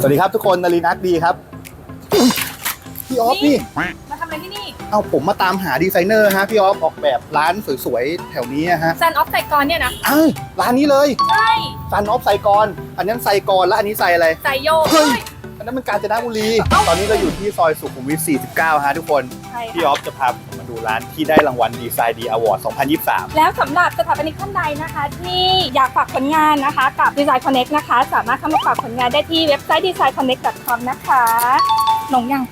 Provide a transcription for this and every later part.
สวัสดีครับทุกคนนารีนักดีครับอุ๊ยพี่ออฟนี่ มาทำอะไรที่นี่เอาผมมาตามหาดีไซเนอร์ฮะพี่ออฟออกแบบร้านสวยๆ แถวนี้อะฮะซันออฟไซกรเนี่ยนะอ้าวร้านนี้เลยใช่ซันออฟไซกรอันนั้นไซกรแล้วอันนี้ไซอะไรไซโยกเฮ้เฮ้ยยอันนั้นมันกาญจนบุรี ตอนนี้เราอยู่ที่ซอยสุขุมวิท49ฮะทุกคน ใช่พี่อค่ะอฟจะพาผมมา ดูร้านที่ได้รางวัลดีไซน์ดีอวอร์ด 2023 แล้วสำหรับสถาปนิกท่านใดนะคะ ที่อยากฝากผลงานนะคะ กับ Design Connect นะคะ สามารถเข้ามาฝากผลงานได้ที่เว็บไซต์ designconnect.com นะคะลงยัง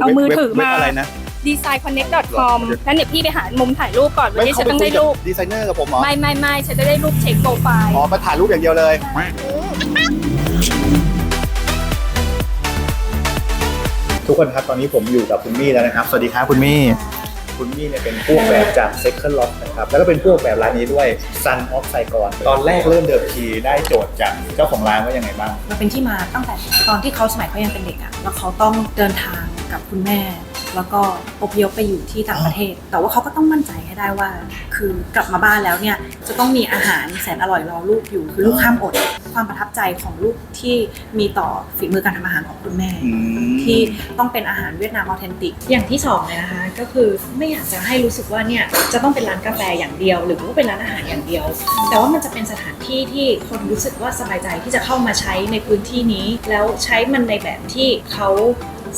เอามือถือมา เว็บอะไรนะ designconnect.com แล้วเนี่ยพี่ไปหามุมถ่ายรูปก่อนวันนี้ฉันต้องได้รูป ดีไซเนอร์กับผมเหรอไม่ไม่ไม่ฉันจะได้รูปเช็คโปรไฟล์ อ๋อมาถ่ายรูปอย่างเดียวเลย ทุกคนครับตอนนี้ผมอยู่กับคุณมี่แล้วนะครับ สวัสดีครับคุณมี่ คุณมี่เนี่ยเป็นผู้ออกแบบจาก Second Lock นะครับ แล้วก็เป็นผู้ออกแบบร้านนี้ด้วย Sun of Saigon ตอนแรกเริ่มเดิมทีได้โจทย์จากเจ้าของร้านว่ายังไงบ้าง มันเป็นที่มาตั้งแต่ตอนที่เขาสมัยเขายังเป็นเด็กอะแล้วเขาต้องเดินทางกับคุณแม่ แล้วก็อพยพไปอยู่ที่ต่างประเทศ แต่ว่าเขาก็ต้องมั่นใจให้ได้ว่า คือกลับมาบ้านแล้วเนี่ยจะต้องมีอาหารแสนอร่อยรอลูกอยู่คือลูกห้ามอด ความประทับใจของลูกที่มีต่อฝีมือการทำอาหารของคุณแม่ ที่ต้องเป็นอาหารเวียดนามออเทนติก อย่างที่สองเลยนะคะก็คือไม่อยากจะให้รู้สึกว่าเนี่ยจะต้องเป็นร้านกาแฟอย่างเดียว หรือว่าเป็นร้านอาหารอย่างเดียว แต่ว่ามันจะเป็นสถานที่ที่คนรู้สึกว่าสบายใจที่จะเข้ามาใช้ในพื้นที่นี้ แล้วใช้มันในแบบที่เขา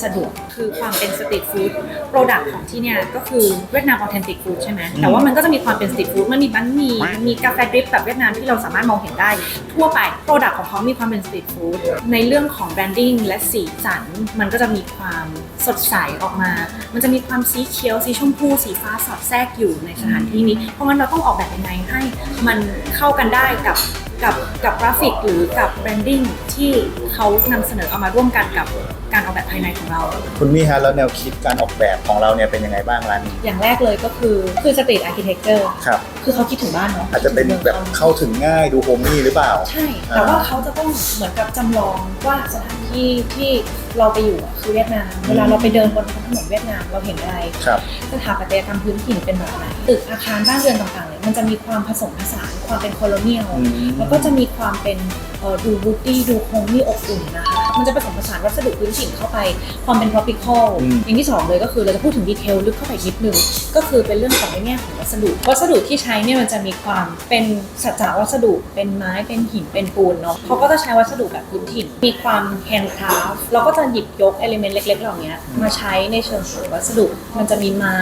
สะดวกคือความเป็นสตรีทฟู้ดโปรดักต์ของที่เนี่ยก็คือเวียดนามออเทนติกฟู้ดใช่ไหมแต่ว่ามันก็จะมีความเป็นสตรีทฟู้ดมันมีบันหมี่มันมีกาแฟดริปแบบเวียดนามที่เราสามารถมองเห็นได้ ทั่วไปโปรดักต์ของเขามีความเป็นสตรีทฟู้ดในเรื่องของแบรนดิ้งและสีสันมันก็จะมีความสดใสออกมา มันจะมีความสีเขียวสีชมพูสีฟ้าสอดแทรกอยู่ในสถานที่นี้ เพราะงั้นเราต้องออกแบบยังไงให้มันเข้ากันได้กับ กับกับกราฟิกหรือกับแบรนดิ้งที่เขานำเสนอเอามาร่วมกันกับการออกแบบภายในของเรา คุณมี่ฮะแล้วแนวคิดการออกแบบของเราเนี่ยเป็นยังไงบ้างร้านนี้อย่างแรกเลยก็คือคือสตรีทอาร์เคเต็กเจอร์ครับ คือเขาคิดถึงบ้านเนาะอาจจะเป็นแบบเข้าถึงง่ายดูโฮมมี่หรือเปล่า ใช่ แต่ว่าเขาจะต้องเหมือนกับจำลองว่าสถานที่ที่เราไปอยู่อะคือเวียดนามเวลาเราไปเดินบนท้องถนนเวียดนามเราเห็นอะไร ครับ สถาปัตยกรรมพื้นถิ่นเป็นแบบไหนตึกอาคารบ้านเรือนต่างๆเนี่ย มันจะมีความผสมผสานความเป็นโคโลเนียล อืม แล้วก็จะมีความเป็นเอ่อ ดูบูตี้ดูโฮมมี่อบอุ่นนะคะมันจะผสมผสานวัสดุพื้นถิ่นเข้าไปความเป็น tropical อืมอย่างที่สองเลยก็คือเราจะพูดถึงดีเทลลึกเข้าไปอีกนิดนึง ก็คือเป็นเรื่องของในแง่ของวัสดุ วัสดุที่ใช้เนี่ยมันจะมีความเป็นสัจจะวัสดุเป็นไม้เป็นหินเป็นปูนเนาะเขาก็จะใช้วัสดุแบบพื้นถิ่น มีความแฮนด์คราฟเราก็จะหยิบยกเอลิเมนต์เล็กๆเหล่านี้มาใช้ในเชิงของวัสดุ มันจะมีไม้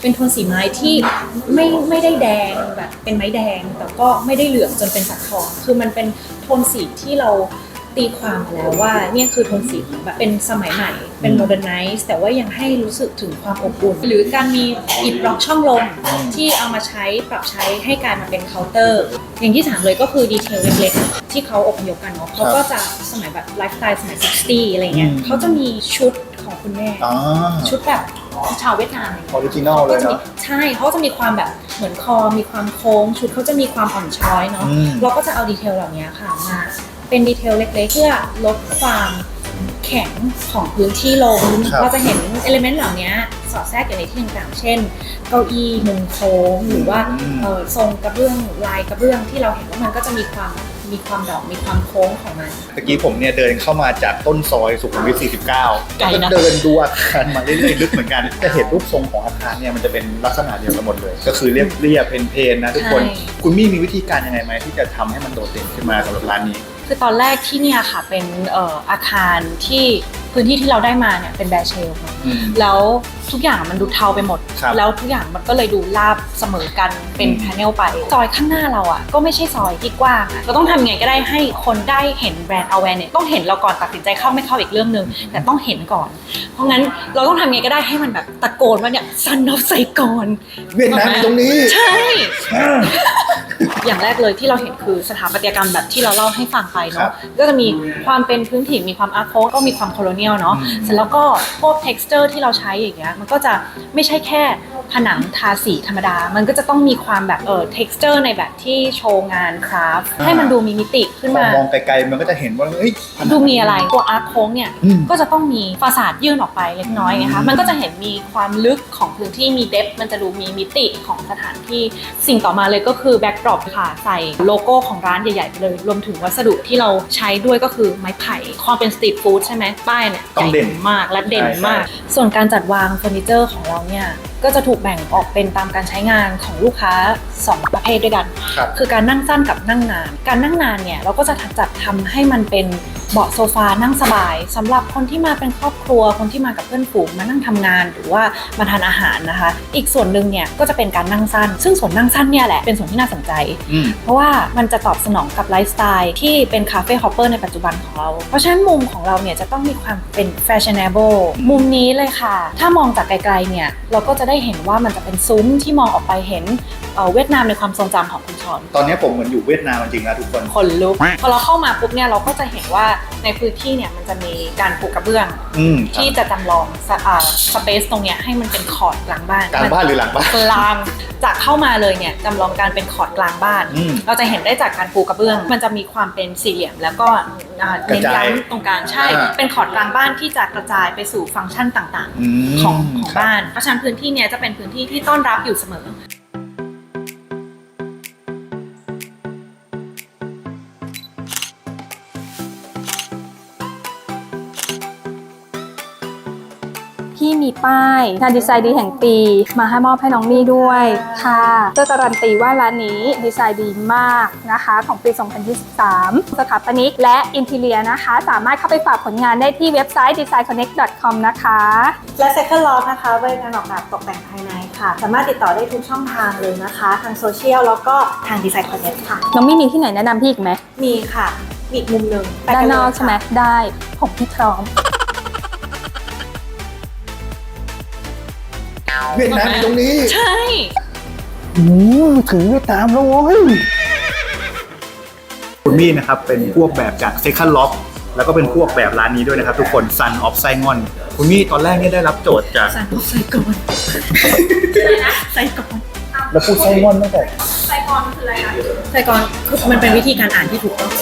เป็นโทนสีไม้ที่ไม่ไม่ได้แดงแบบเป็นไม้แดงแต่ก็ไม่ได้เหลืองจนเป็นสักทองคือมันเป็น โทนสีที่เราตีความมาแล้วว่าเนี่ยคือโทนสีของแบบเป็นสมัยใหม่เป็นโมเดิร์นไนซ์แต่ว่ายังให้รู้สึกถึงความอบอุ่น หรือการมีอิฐบล็อกช่องลมที่เอามาใช้ปรับใช้ให้กลายมาเป็นเคาน์เตอร์ อย่างที่สามเลยก็คือดีเทลเล็กๆ ที่เขาอพยพกันเนาะเขาก็จะสมัยแบบไลฟ์สไตล์สมัย 60 อะไรเงี้ยอืมเขาจะมีชุดของคุณแม่อ๋อชุดแบบ ชาวเวียดนามออริจินอลเลยก็จะมีเนาะใช่เขาจะมีความแบบเหมือนคอมีความโค้ง ชุดเขาจะมีความอ่อนช้อยเนาะอืมเราก็จะเอาดีเทลเหล่านี้ค่ะมาเป็นดีเทลเล็กๆ เพื่อลดความแข็งของพื้นที่ลงครับเราจะเห็นเอลิเมนต์เหล่านี้สอดแทรกอยู่ในที่ต่างๆ เช่น เก้าอี้มุมโค้งหรือว่าเอ่อทรงกระเบื้องลายกระเบื้องที่เราเห็นว่ามันก็จะมีความ มีความดอกมีความโค้งของมัน เมื่อกี้ผมเนี่ยเดินเข้ามาจากต้นซอยสุขุมวิท 49 ไกลนะเดินดูอาคารมาเรื่อยๆลึกเหมือนกัน จะเห็นรูปทรงของอาคารเนี่ยมันจะเป็นลักษณะเดียวกันหมดเลย ก็คือเรียบเรียบเพนๆนะทุกคน ใช่ คุณมี่มีวิธีการยังไงไหมที่จะทำให้มันโดดเด่นขึ้นมาสำหรับร้านนี้ คือตอนแรกที่เนี่ยค่ะเป็นเอ่ออาคารที่พื้นที่ที่เราได้มาเนี่ยเป็นแบร์เชลค่ะอืมแล้ว ทุกอย่างมันดูเทาไปหมด ครับแล้วทุกอย่างมันก็เลยดูราบเสมอกันเป็นอืมแพนเนลไป ซอยข้างหน้าเราอะ ก็ไม่ใช่ซอยที่กว้างอะเราต้องทำยังไงก็ได้ให้คนได้เห็นแบรนด์ awareness ต้องเห็นเราก่อนตัดสินใจเข้าไม่เข้าอีกเรื่องหนึ่งแต่ต้องเห็นก่อน เพราะงั้นเราต้องทำยังไงก็ได้ให้มันแบบตะโกนว่าเนี่ยซันนอฟไซกอน เวียดนามอยู่ตรงนี้ ใช่ อย่างแรกเลยที่เราเห็นคือสถาปัตยกรรมแบบที่เราเล่าให้ฟังไปครัเนาะบก็จะมีความเป็นพื้นถิ่นมีความอาร์ตโคก็มีความโคโลเนียลนียลเนาะอืม เสร็จแล้วก็พวก texture ที่เราใช้อย่างเงี้ยมันก็จะไม่ใช่แค่ ผนังทาสีธรรมดา มันก็จะต้องมีความแบบเออ texture ในแบบที่โชว์งานคราฟต์ให้มันดูมีมิติขึ้นพอมา มองไกลๆมันก็จะเห็นว่าเฮ้ยผนัง ดูมีอะไรตัวอาร์คโค้งเนี่ยอืมก็จะต้องมีฟาสาดยื่นออกไปเล็กน้อยนะคะ อืม มันก็จะเห็นมีความลึกของพื้นที่มีเดฟมันจะดูมีมิติของสถานที่ สิ่งต่อมาเลยก็คือแบ็กดรอปค่ะ ใส่โลโก้ของร้านใหญ่ๆไปเลย รวมถึงวัสดุที่เราใช้ด้วยก็คือไม้ไผ่ความเป็นสตรีทฟู้ดใช่ไหมป้ายเนี่ยต้องเด่น ใหญ่มากและเด่นใช่มาก ส่วนการจัดวางเฟอร์นิเจอร์ของเราเนี่ย ก็จะถูกแบ่งออกเป็นตามการใช้งานของลูกค้าสองประเภทด้วยกัน ครับ คือการนั่งสั้นกับนั่งนาน การนั่งนานเนี่ยเราก็จะจัดทำให้มันเป็นเบาะโซฟานั่งสบายสำหรับคนที่มาเป็นครอบครัว คนที่มากับเพื่อนฝูงมานั่งทำงาน หรือว่ามาทานอาหารนะคะ อีกส่วนหนึ่งเนี่ยก็จะเป็นการนั่งสั้น ซึ่งส่วนนั่งสั้นเนี่ยแหละเป็นส่วนที่น่าสนใจอืมเพราะว่ามันจะตอบสนองกับไลฟ์สไตล์ที่เป็นคาเฟ่ฮอปเปอร์ในปัจจุบันของเรา เพราะฉะนั้นมุมของเราเนี่ยจะต้องมีความเป็นแฟชั่น a b l e มุมนี้เลยค่ะ ถ้ามองจากไกลๆเนี่ยเราก็จะได้เห็นว่ามันจะเป็นซุ้มที่มองออกไปเห็นเอ่อเวียดนามในความทรงจำของคุณชอน ตอนนี้ผมเหมือนอยู่เวียดนามจริงๆนะทุกคน คนลุก พอเราเข้ามาปุ๊บเนี่ยเราก็จะเห็นว่าในพื้นที่เนี่ยมันจะมีการปูกระเบื้อง อืมที่จะจำลองสอ่าสเปซตรงเนี้ยให้มันเป็นคอร์ดกลางบ้านกลางบ้านหรือหลังบ้านกลางจากเข้ามาเลยเนี่ยจำลองการเป็นคอร์ดกลางบ้าน อืม เราจะเห็นได้จากการปูกระเบื้อง มันจะมีความเป็นสี่เหลี่ยม แล้วก็อ่ากระเน้นจายย้ำตรงกลางใช่ อ่า เป็นคอร์ดกลางบ้านที่จะกระจายไปสู่ฟังก์ชันต่างอืมๆของของครับบ้าน เพราะฉะนั้นพื้นที่เนี้ยจะเป็นพื้นที่ที่ต้อนรับอยู่เสมอ พี่มีป้าย งานดีไซน์ดีแห่งปี มาให้มอบให้น้องมี่ด้วยค่ะเพื่อการันตีว่าร้านนี้ดีไซน์ดีมากนะคะ ของปี 2023 สถาปนิกและอินทีเลียนะคะ สามารถเข้าไปฝากผลงานได้ที่เว็บไซต์ designconnect.com นะคะ และ Second Loft นะคะบริการออกแบบตกแต่งภายในค่ะ สามารถติดต่อได้ทุกช่องทางเลยนะคะ ทางโซเชียลแล้วก็ทาง Design Connect ค่ะ น้องมี่มีที่ไหนแนะนำพี่อีกไหมมีค่ะมีอีกมุมหนึ่งไปด้านเลยนอกค่ะ ใช่ไหมได้ผมพี่พร้อม เวียดนามอยู่ตรงนี้ ใช่ โอ้ถึงเวียดนามแล้วเว้ยคุณมี่นะครับเป็นพวกแบบจาก Second Loft แล้วก็เป็นพวกแบบร้านนี้ด้วยนะครับทุกคน Sun of Saigon คุณมี่ตอนแรกเนี่ยได้รับโจทย์จากใส่ใส่ก่อนใส่ก่อนแล้วพูดไซมอนตั้งแต่ใส่ก่อนคือมันเป็นวิธีการอ่านที่ถูกต้อง